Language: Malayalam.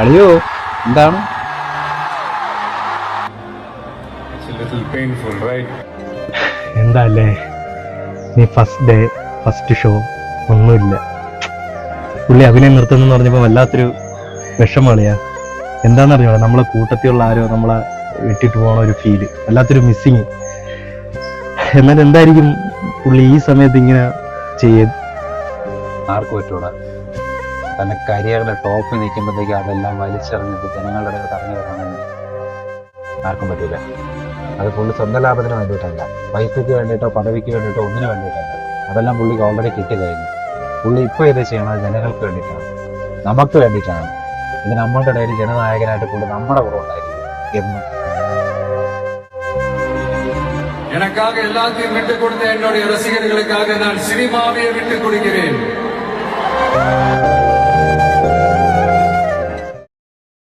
അളിയോ എന്താണ്? എന്താല്ലേ a little painful, right? എന്താ അല്ലേ നീ ഫസ്റ്റ് ഡേ ഫസ്റ്റ് ഷോ ഒന്നുമില്ല. പുള്ളി അഭിനയം നിർത്തുന്നു പറഞ്ഞപ്പോൾ വല്ലാത്തൊരു വിഷമളിയാ എന്താണെന്നറിയോ നമ്മളെ കൂട്ടത്തിലുള്ള ആരോ നമ്മളെ വിട്ടിട്ട് പോണ ഒരു ഫീൽ വല്ലാത്തൊരു മിസ്സിങ് എന്നാൽ എന്തായിരിക്കും പുള്ളി ഈ സമയത്ത് ഇങ്ങനെ ചെയ്യ? ആർക്കും പറ്റൂടാ. തന്റെ കരിയറിന്റെ ടോപ്പിൽ നിൽക്കുമ്പോഴത്തേക്ക് അതെല്ലാം വലിച്ചെറിഞ്ഞിട്ട് ജനങ്ങളുടെ ഇടയിൽ ഇറങ്ങി വരണമെന്ന് ആർക്കും പറ്റൂല അത് പുള്ളി സ്വന്തം ലാഭത്തിന് വേണ്ടിയിട്ടല്ല പൈസയ്ക്ക് വേണ്ടിയിട്ടോ പദവിക്ക് വേണ്ടിയിട്ടോ ഒന്നിനു വേണ്ടിയിട്ടല്ല അതെല്ലാം പുള്ളിക്ക് ഓൾറെഡി കിട്ടി കഴിഞ്ഞു പുള്ളി ഇപ്പോൾ ഇത് ചെയ്യണത് ജനങ്ങൾക്ക് വേണ്ടിയിട്ടാണ് നമുക്ക് വേണ്ടിയിട്ടാണ് ഇത് നമ്മളുടെ ഇടയിൽ ജനനായകനായിട്ട് പുള്ളി നമ്മുടെ കൂടെ ഉണ്ടായിരിക്കും എന്ന് எனக்காக எல்லாத்தையும் விட்டுக் கொடுத்த என்னுடைய ரசிகர்களுக்காக நான் சினிமாவையே விட்டுக் கொடுக்கிறேன்